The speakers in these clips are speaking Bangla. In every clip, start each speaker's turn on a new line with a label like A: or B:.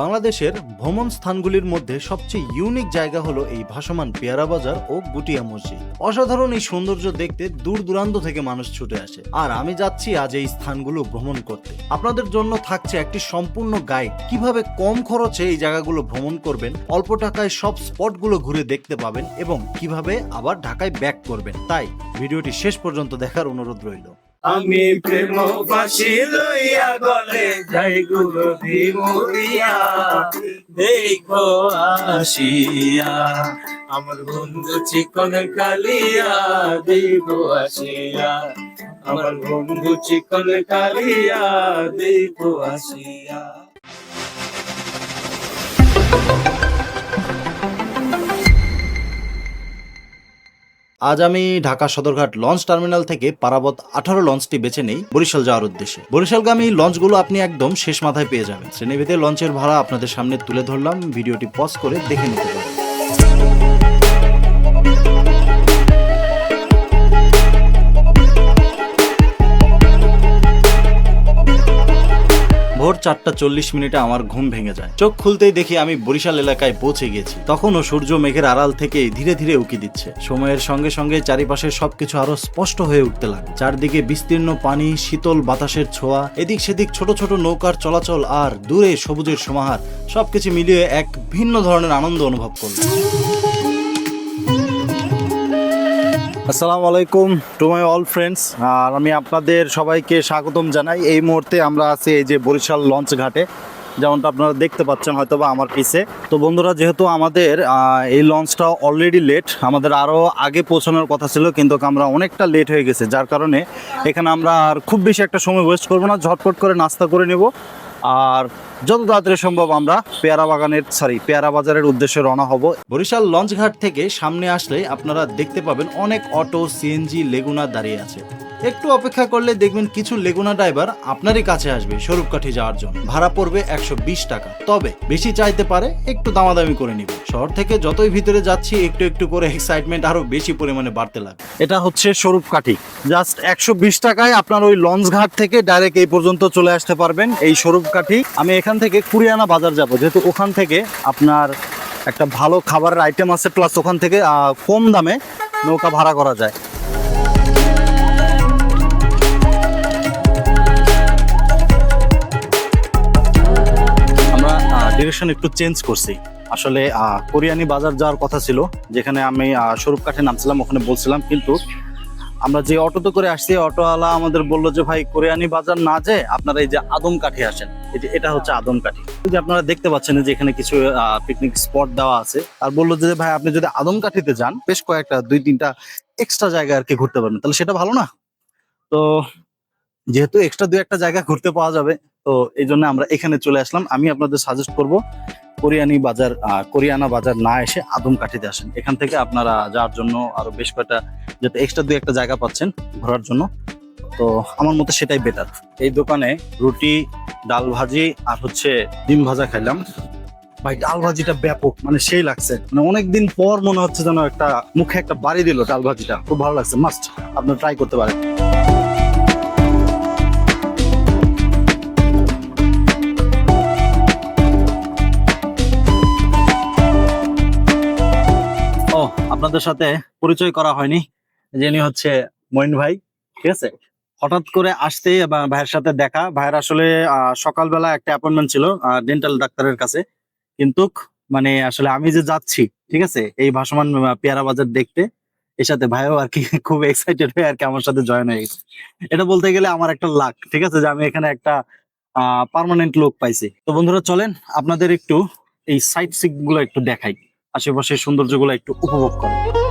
A: বাংলাদেশের ভ্রমণ স্থানগুলির মধ্যে সবচেয়ে ইউনিক জায়গা হলো এই ভাসমান পেয়ারা বাজার ও গুটিয়া মসজিদ। অসাধারণ এই সৌন্দর্য দেখতে দূর দূরান্ত থেকে মানুষ ছুটে আসে। আর আমি যাচ্ছি আজ এই স্থানগুলো ভ্রমণ করতে। আপনাদের জন্য থাকছে একটি সম্পূর্ণ গাইড কীভাবে কম খরচে এই জায়গাগুলো ভ্রমণ করবেন, অল্প টাকায় সব স্পটগুলো ঘুরে দেখতে পাবেন এবং কীভাবে আবার ঢাকায় ব্যাক করবেন। তাই, ভিডিওটি শেষ পর্যন্ত দেখার অনুরোধ রইল।
B: আমি প্রেম বাসি লইয়া গলে যাই গুরু মরিয়া দেখো আসিয়া, আমার বন্ধু চিকন কালিয়া, দেখো আসিয়া। আমার বন্ধু চিকন কালিয়া, দেখো আসিয়া।
A: আজ আমি ঢাকা সদরঘাট লঞ্চ টার্মিনাল থেকে পারাবত আঠারো লঞ্চটি বেছে নেই বরিশাল যাওয়ার উদ্দেশ্যে। বরিশালগামী লঞ্চগুলো আপনি একদম শেষ মাথায় পেয়ে যাবেন। শ্রেণীভেদে লঞ্চের ভাড়া আপনাদের সামনে তুলে ধরলাম। ভিডিওটি পজ করে দেখে নিতে পারেন। চারটা চল্লিশ মিনিটে আমার ঘুম ভেঙে যায়। চোখ খুলতেই দেখি আমি বরিশাল এলাকায় পৌঁছে গেছি তখনও সূর্য মেঘের আড়াল থেকে ধীরে ধীরে উকি দিচ্ছে। সময়ের সঙ্গে সঙ্গে চারিপাশে সবকিছু আরও স্পষ্ট হয়ে উঠতে লাগে চারদিকে বিস্তীর্ণ পানি, শীতল বাতাসের ছোঁয়া, এদিক সেদিক ছোট ছোট নৌকার চলাচল আর দূরে সবুজের সমাহার, সবকিছু মিলিয়ে এক ভিন্ন ধরনের আনন্দ অনুভব করলাম। আসসালামু আলাইকুম টু মাই অল ফ্রেন্ডস। আর আমি আপনাদের সবাইকে স্বাগতম জানাই। এই মুহূর্তে আমরা আছি এই যে বরিশাল লঞ্চ ঘাটে। যেমনটা আপনারা দেখতে পাচ্ছেন হয়তো বা আমার পিছে। তো বন্ধুরা, যেহেতু আমাদের এই লঞ্চটা অলরেডি লেট আমাদের আরও আগে পৌঁছানোর কথা ছিল, কিন্তু আমরা অনেকটা লেট হয়ে গেছে। যার কারণে এখানে আমরা আর খুব বেশি একটা সময় ওয়েস্ট করব না। ঝটপট করে নাস্তা করে নেব। আর যত তাড়াতাড়ি সম্ভব আমরা পেয়ারা বাগানের সরি পেয়ারা বাজারের উদ্দেশ্যে রওনা হব। বরিশাল লঞ্চ ঘাট থেকে সামনে আসলে আপনারা দেখতে পাবেন অনেক অটো, সিএনজি, লেগুনা দাঁড়িয়ে আছে। একটু অপেক্ষা করলে দেখবেন কিছু লেগুনা ড্রাইভার আপনারই কাছে আসবে স্বরূপকাঠি যাওয়ার জন্য। ভাড়া পড়বে একশো বিশ টাকা। তবে বেশি চাইতে পারে একটু দামাদামি করে নিবে। শহর থেকে যতই ভিতরে যাচ্ছি, একটু একটু করে এক্সাইটমেন্ট আরও বেশি পরিমাণে বাড়তে লাগে এটা হচ্ছে স্বরূপকাঠি। জাস্ট একশো বিশ টাকায় আপনার ওই লঞ্চ ঘাট থেকে ডাইরেক্ট এই পর্যন্ত চলে আসতে পারবেন এই স্বরূপকাঠি। আমি এখান থেকে কুরিয়ানা বাজার যাব। যেহেতু ওখান থেকে আপনার একটা ভালো খাবারের আইটেম আছে প্লাস ওখান থেকে কম দামে নৌকা ভাড়া করা যায়। ডিরেকশন একটু চেঞ্জ করছি। আসলে কোরিয়ানি বাজার যাওয়ার কথা ছিল যেখানে আমি আহ, স্বরূপকাঠে নামছিলাম ওখানে বলছিলাম কিন্তু আমরা যে অটোতে করে আসছি অটোওয়ালা আমাদের বলল যে ভাই কোরিয়ানি বাজার না যে আপনারা এই যে আদম কাঠি আসেন। এটা হচ্ছে আদম কাঠি। যে আপনারা দেখতে পাচ্ছেন যে এখানে কিছু পিকনিক স্পট দেওয়া আছে আর বলল যে ভাই আপনি যদি আদম কাঠিতে যান বেশ কয়েকটা দুই তিনটা এক্সট্রা জায়গা আর কি ঘুরতে পারবেন। তাহলে সেটা ভালো না? তো যেহেতু এক্সট্রা দুই একটা জায়গা ঘুরতে পাওয়া যাবে তো এই জন্য আমরা এখানে চলে আসলাম। আমি আপনাদের সাজেস্ট করব, কোরিয়ানি বাজার কোরিয়ানা বাজার না এসে আদম কাঠিতে আসেন। এখান থেকে আপনারা যাওয়ার জন্য আরও বেশ কয়েকটা, যাতে এক্সট্রা দুই একটা জায়গা পাচ্ছেন ঘোরার জন্য। তো আমার মতে সেটাই বেটার এই দোকানে রুটি, ডাল ভাজি আর হচ্ছে ডিম ভাজা খাইলাম। ভাই, ডাল ভাজিটা ব্যাপক মানে সেই লাগছে। মানে অনেকদিন পর মনে হচ্ছে যেন একটা, মুখে একটা বাড়ি দিল ডাল ভাজিটা। খুব ভালো লাগছে মাস্ট আপনারা ট্রাই করতে পারেন। আপনাদের সাথে পরিচয় করা হয়নি, যিনি হচ্ছে মইন ভাই, ঠিক আছে? হঠাৎ করে আসতে ভাইয়ের সাথে দেখা, ভাইয়ের আসলে সকালবেলা একটা অ্যাপয়েন্টমেন্ট ছিল ডেন্টাল ডাক্তারের কাছে। কিন্তু মানে আসলে আমি যে যাচ্ছি, ঠিক আছে, এই ভাসমান পেয়ারা বাজার দেখতে, এর সাথে ভাইও আর কি খুব এক্সাইটেড হয়ে আর কি আমার সাথে জয়েন হয়ে গেছে। এটা বলতে গেলে আমার একটা লাক ঠিক আছে, যে আমি এখানে একটা পার্মানেন্ট লোক পাইছি। তো বন্ধুরা চলেন, আপনাদের একটু এই সাইট সিকগুলো একটু দেখাই। আশেপাশের সৌন্দর্যগুলো একটু উপভোগ করেন।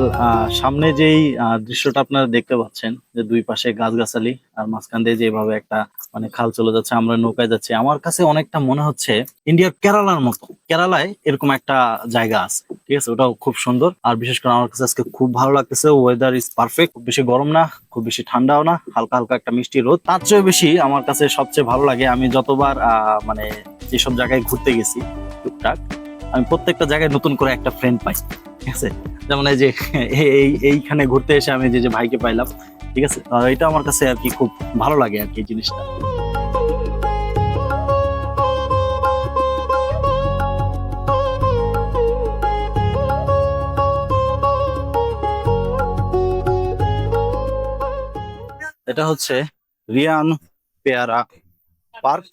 A: ওয়েল সামনে যেই দৃশ্যটা আপনারা দেখতে পাচ্ছেন, যে দুই পাশে গাছগাছালি, আর মাঝখান দিয়ে যেভাবে একটা মানে খাল চলে যাচ্ছে, আমরা নৌকায় যাচ্ছি। আমার কাছে অনেকটা মনে হচ্ছে ইন্ডিয়ার কেরালার মতো। কেরালায় এরকম একটা জায়গা আছে, ঠিক আছে? ওটাও খুব সুন্দর। আর বিশেষ করে আমার কাছে আজকে খুব ভালো লাগতেছে ওয়েদার ইজ পারফেক্ট খুব বেশি গরম না, খুব বেশি ঠান্ডাও না, হালকা হালকা একটা মিষ্টি রোদ। তার চেয়ে বেশি আমার কাছে সবচেয়ে ভালো লাগে, আমি যতবার মানে যেসব জায়গায় ঘুরতে গেছি, টুকটাক, আমি প্রত্যেকটা জায়গায় নতুন করে একটা ফ্রেন্ড পাই। ঠিক আছে? যেমন এই যে, এই, এইখানে ঘুরতে এসে আমি যে যে ভাইকে পাইলাম, ঠিক আছে? এটা আমার কাছে আর কি খুব ভালো লাগে আর কি এই জিনিসটা। এটা হচ্ছে রিয়ান পেয়ারা পার্ক,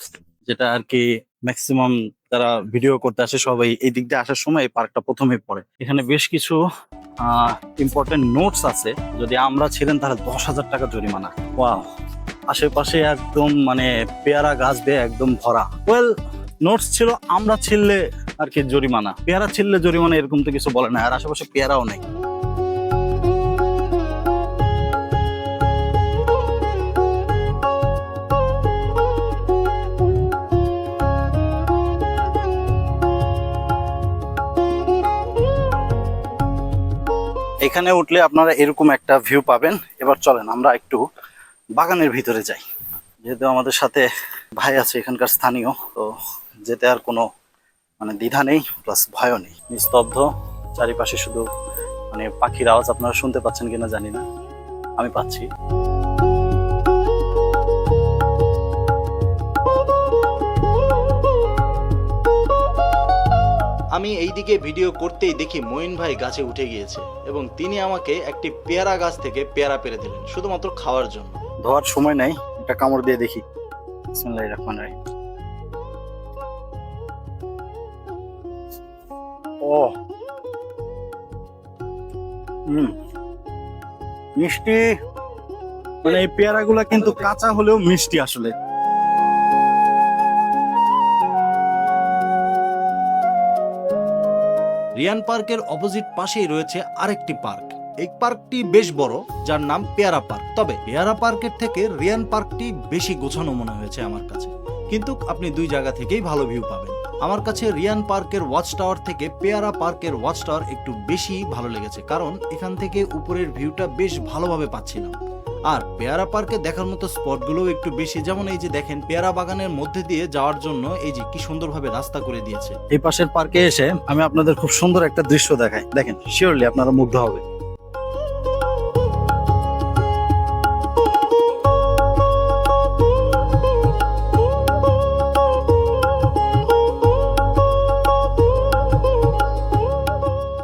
A: যেটা আর কি ম্যাক্সিমাম যারা ভিডিও করতে আসে, সবাই এই দিক দিয়ে আসার সময় পার্কটা প্রথমে পড়ে। এখানে বেশ কিছু ইম্পর্টেন্ট নোটস আছে। যদি আমরা ছিলেন তাহলে দশ হাজার টাকা জরিমানা। ওয়াও আশেপাশে একদম মানে পেয়ারা গাছ দিয়ে একদম ভরা। ওয়েল নোটস ছিল আমরা ছিললে আর কি জরিমানা। পেয়ারা ছিললে জরিমানা এরকম তো কিছু বলে না। আর আশেপাশে পেয়ারাও নেই। এখানে উঠলে আপনারা এরকম একটা ভিউ পাবেন। এবার চলেন, আমরা একটু বাগানের ভিতরে যাই। যেহেতু আমাদের সাথে ভাই আছে এখানকার স্থানীয়, তো যেতে আর কোনো মানে দ্বিধা নেই প্লাস ভয়ও নেই। নিস্তব্ধ, চারিপাশে শুধু মানে পাখির আওয়াজ আপনারা শুনতে পাচ্ছেন কিনা জানি না। আমি পাচ্ছি। আমি এইদিকে ভিডিও করতেই দেখি মঈন ভাই গাছে উঠে গিয়েছে এবং তিনি আমাকে একটি পেয়ারা গাছ থেকে পেয়ারা পেরে দিলেন, শুধুমাত্র খাওয়ার জন্য। ধোয়ার সময় নাই, একটা কামড় দিয়ে দেখি। ও। হুম। মিষ্টি। মানে এই পেয়ারাগুলা কিন্তু কাঁচা হলেও মিষ্টি আসলে।
C: রিয়ান পার্কের অপোজিট পাশেই রয়েছে আরেকটি পার্ক। এই পার্কটি বেশ বড়, যার নাম পেয়ারা পার্ক। তবে পেয়ারা পার্কের থেকে রিয়ান পার্কটি বেশি গোছানো মনে হয়েছে আমার কাছে। কিন্তু আপনি দুই জায়গা থেকেই ভালো ভিউ পাবেন। আমার কাছে রিয়ান পার্কের ওয়াচ টাওয়ার থেকে পেয়ারা পার্কের ওয়াচ টাওয়ার একটু বেশি ভালো লেগেছে, কারণ এখান থেকে উপরের ভিউটা বেশ ভালোভাবে পাচ্ছিলাম। আর পেয়ারা পার্কে দেখার মতো স্পটগুলোও একটু বেশি। যেমন এই যে দেখেন, পেয়ারা বাগানের মধ্যে দিয়ে যাওয়ার জন্য এই যে কি সুন্দরভাবে রাস্তা করে দিয়েছে।
A: এই পাশের পার্কে এসে আমি আপনাদের খুব সুন্দর একটা দৃশ্য দেখাই। দেখেন শিওরলি আপনারা মুগ্ধ হবে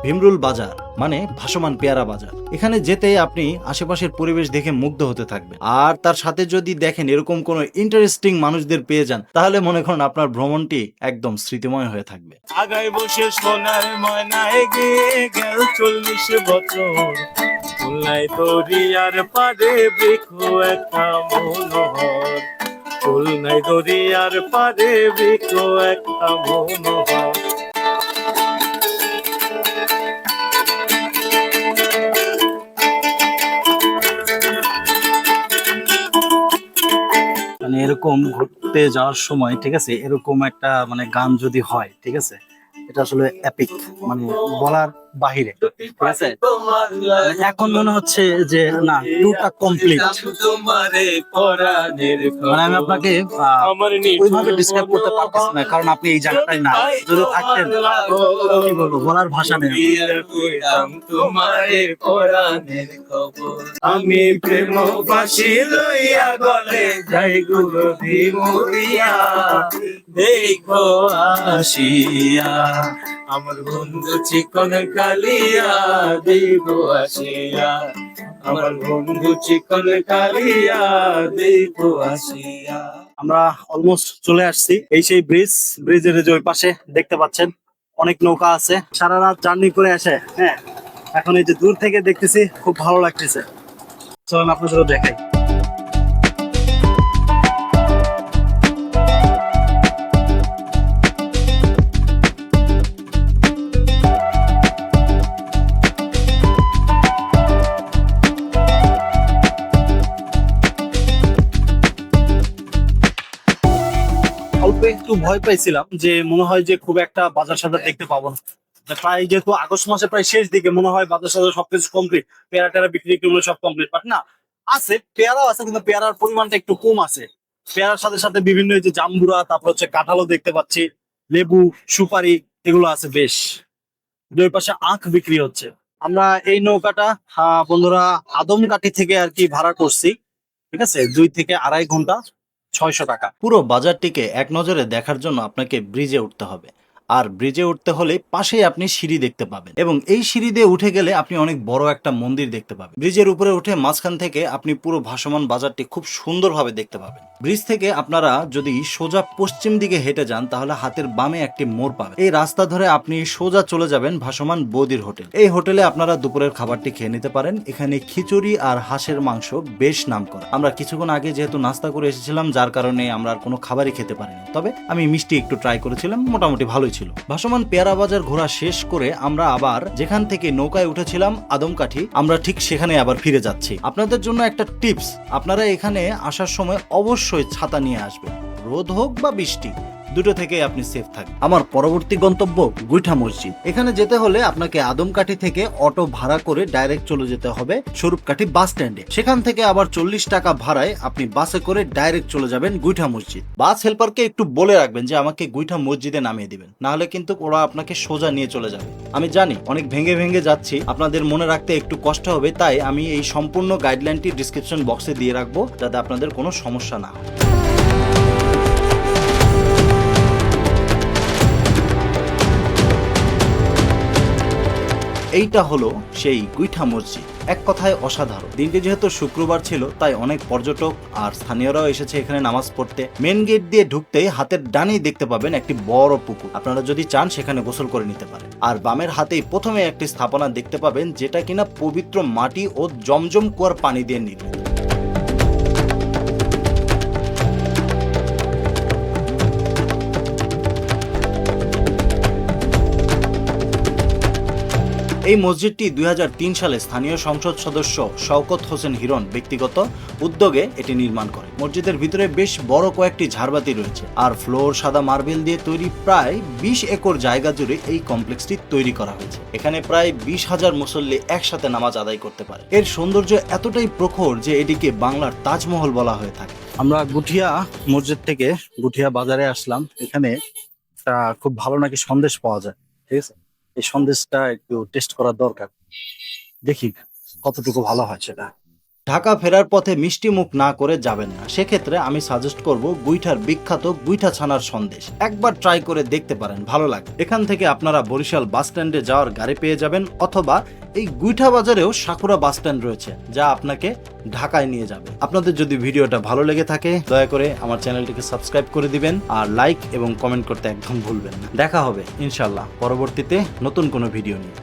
C: ভীমরুল বাজার মানে ভাসমান পেয়ারা বাজার। এখানে যেতে আপনি আশেপাশের পরিবেশ দেখে মুগ্ধ হতে থাকবেন। আর তার সাথে যদি দেখেন এরকম কোনো ইন্টারেস্টিং মানুষদের পেয়ে যান, তাহলে মনে করেন আপনার ভ্রমণটি একদম স্মৃতিময় হয়ে থাকবে।
B: আগায় বসে সোনার ময়নায় গিয়ে গেল চল্লিশ বছর। পারে বৃক্ষ একটা মনোহর। দরিয়ার পারে বৃক্ষ একটা মনোহর।
A: এরকম ঘুরতে যাওয়ার সময়, ঠিক আছে? এরকম একটা মানে গান যদি হয়, ঠিক আছে? এটা আসলে অ্যাপিক মানে বলার বাহিরে। ঠিক আছে? এখন মনে হচ্ছে যে না টুরটা কমপ্লিট
B: তোমারে
A: মানে আমি আপনাকে ওইভাবে ডিসক্রাইব করতে পারতেছি না কারণ আপনি এই জায়গাটায় না যদি থাকতেন কি বলব বলার ভাষা নেই।
B: আমি প্রেম বাসি লইয়া গলে যাই গুলো মরিয়া দেখো আসিয়া আমার বন্ধু চিকন কালিয়া দেখো আসিয়া। আমার বন্ধু চিকন কালিয়া দেখো আসিয়া।
A: আমরা অলমোস্ট চলে আসছি। এই সেই ব্রিজ ব্রিজের যে ওই পাশে দেখতে পাচ্ছেন, অনেক নৌকা আছে। সারা রাত জার্নি করে আসে হ্যাঁ। এখন এই যে দূর থেকে দেখতেছি, খুব ভালো লাগতেছে। চলুন আপনাদেরও দেখাই। ভয় পাইছিলাম যে মনে হয় যে খুব একটা বাজার সাজার দেখতে পাবো না। প্রায় যেহেতু আগস্ট মাসে প্রায় শেষ দিকে মনে হয় বাজার সাজার সবকিছু কমপ্লিট পেয়ারা টেরা বিক্রি সব কমপ্লিট বাট না, আছে, পেয়ারাও আছে, কিন্তু পেয়ারার পরিমাণটা একটু কম আছে। পেয়ারার সাথে সাথে বিভিন্ন যে জাম্বুরা তারপর হচ্ছে কাঁঠালও দেখতে পাচ্ছি, লেবু, সুপারি, এগুলো আছে বেশ। দুই পাশে আখ বিক্রি হচ্ছে। আমরা এই নৌকাটা বন্ধুরা আদমকাঠি থেকে আর কি ভাড়া করছি, ঠিক আছে? দুই থেকে আড়াই ঘণ্টা ছয়শো টাকা।
C: পুরো বাজারটিকে এক নজরে দেখার জন্য আপনাকে ব্রিজে উঠতে হবে। আর ব্রিজে উঠতে হলে পাশেই আপনি সিঁড়ি দেখতে পাবেন। এবং এই সিঁড়ি দিয়ে উঠে গেলে আপনি অনেক বড় একটা মন্দির দেখতে পাবেন। ব্রিজের উপরে উঠে মাঝখান থেকে আপনি পুরো ভাসমান বাজারটি খুব সুন্দরভাবে দেখতে পাবেন। ব্রিজ থেকে আপনারা যদি সোজা পশ্চিম দিকে হেঁটে যান, তাহলে হাতের বামে একটি মোড় পাবেন। এই রাস্তা ধরে আপনি সোজা চলে যাবেন ভাসমান বৌদির হোটেল। এই হোটেলে আপনারা দুপুরের খাবারটি খেয়ে নিতে পারেন। এখানে খিচুড়ি আর হাঁসের মাংস বেশ নাম করা আমরা কিছুক্ষণ আগে যেহেতু নাস্তা করে এসেছিলাম, যার কারণে আমরা আর কোনো খাবারই খেতে পারিনি। তবে আমি মিষ্টি একটু ট্রাই করেছিলাম। মোটামুটি ভালোই ছিল ভাসমান পেয়ারা বাজার ঘোরা শেষ করে আমরা আবার যেখান থেকে নৌকায় উঠেছিলাম আদমকাঠি, আমরা ঠিক সেখানে আবার ফিরে যাচ্ছি। আপনাদের জন্য একটা টিপস, আপনারা এখানে আসার সময় অবশ্যই ছাতা নিয়ে আসবেন। রোদ হোক বা বৃষ্টি দুটো থেকে আপনি সেফ থাকবেন। আমার পরবর্তী গন্তব্য গুইঠা মসজিদ। এখানে যেতে হলে আপনাকে আদমকাঠি থেকে অটো ভাড়া করে ডাইরেক্ট চলে যেতে হবে স্বরূপকাঠি বাস স্ট্যান্ডে। সেখান থেকে আবার চল্লিশ টাকা ভাড়ায় আপনি বাসে করে ডাইরেক্ট চলে যাবেন গুইঠা মসজিদ। বাস হেল্পারকে একটু বলে রাখবেন যে আমাকে গুইঠা মসজিদে নামিয়ে দিবেন। নাহলে কিন্তু ওরা আপনাকে সোজা নিয়ে চলে যাবে। আমি জানি অনেক ভেঙে ভেঙে যাচ্ছি। আপনাদের মনে রাখতে একটু কষ্ট হবে, তাই আমি এই সম্পূর্ণ গাইডলাইনটি ডিসক্রিপশন বক্সে দিয়ে রাখব, যাতে আপনাদের কোনো সমস্যা না হয়। এইটা হলো সেই গুইঠা মসজিদ। এক কথায় অসাধারণ। দিনটি যেহেতু শুক্রবার ছিল, তাই অনেক পর্যটক আর স্থানীয়রাও এসেছে এখানে নামাজ পড়তে। মেন গেট দিয়ে ঢুকতেই হাতের ডানেই দেখতে পাবেন একটি বড় পুকুর। আপনারা যদি চান, সেখানে গোসল করে নিতে পারেন। আর বামের হাতেই প্রথমে একটি স্থাপনা দেখতে পাবেন, যেটা কিনা পবিত্র মাটি ও জমজম কুয়ার পানি দিয়ে নির্মিত। এই মসজিদটি দুই হাজার তিন সালে স্থানীয় সংসদ সদস্য শওকত হোসেন হিরণ ব্যক্তিগত উদ্যোগে এটি নির্মাণ করে। মসজিদের ভিতরে বেশ বড় কয়েকটি ঝাড়বাতি রয়েছে আর ফ্লোর সাদা মার্বেল দিয়ে তৈরি প্রায় বিশ একর জায়গা জুড়ে এই কমপ্লেক্সটি তৈরি করা হয়েছে। এখানে প্রায় বিশ হাজার মুসল্লি একসাথে নামাজ আদায় করতে পারে। এর সৌন্দর্য এতটাই প্রখর যে এটিকে বাংলার তাজমহল বলা হয়ে থাকে।
A: আমরা গুঠিয়া মসজিদ থেকে গুঠিয়া বাজারে আসলাম। এখানে খুব ভালো নাকি সন্দেশ পাওয়া যায়। ঠিক আছে? এই সন্দেশটা একটু টেস্ট করার দরকার। দেখি কতটুকু ভালো হয় সেটা।
C: ঢাকা ফেরার পথে মিষ্টি মুখ না করে যাবেন না। সেক্ষেত্রে আমি সাজেস্ট করব গুইঠার বিখ্যাত গুইঠা ছানার সন্দেশ। একবার ট্রাই করে দেখতে পারেন, ভালো লাগে। এখান থেকে আপনারা বরিশাল বাস স্ট্যান্ডে যাওয়ার গাড়ি পেয়ে যাবেন, অথবা এই গুইঠা বাজারেও সাকুরা বাস স্ট্যান্ড রয়েছে, যা আপনাকে ঢাকায় নিয়ে যাবে। আপনাদের যদি ভিডিওটা ভালো লেগে থাকে, দয়া করে আমার চ্যানেলটিকে সাবস্ক্রাইব করে দিবেন, আর লাইক এবং কমেন্ট করতে একদম ভুলবেন না। দেখা হবে ইনশাল্লাহ পরবর্তীতে নতুন কোনো ভিডিও নিয়ে।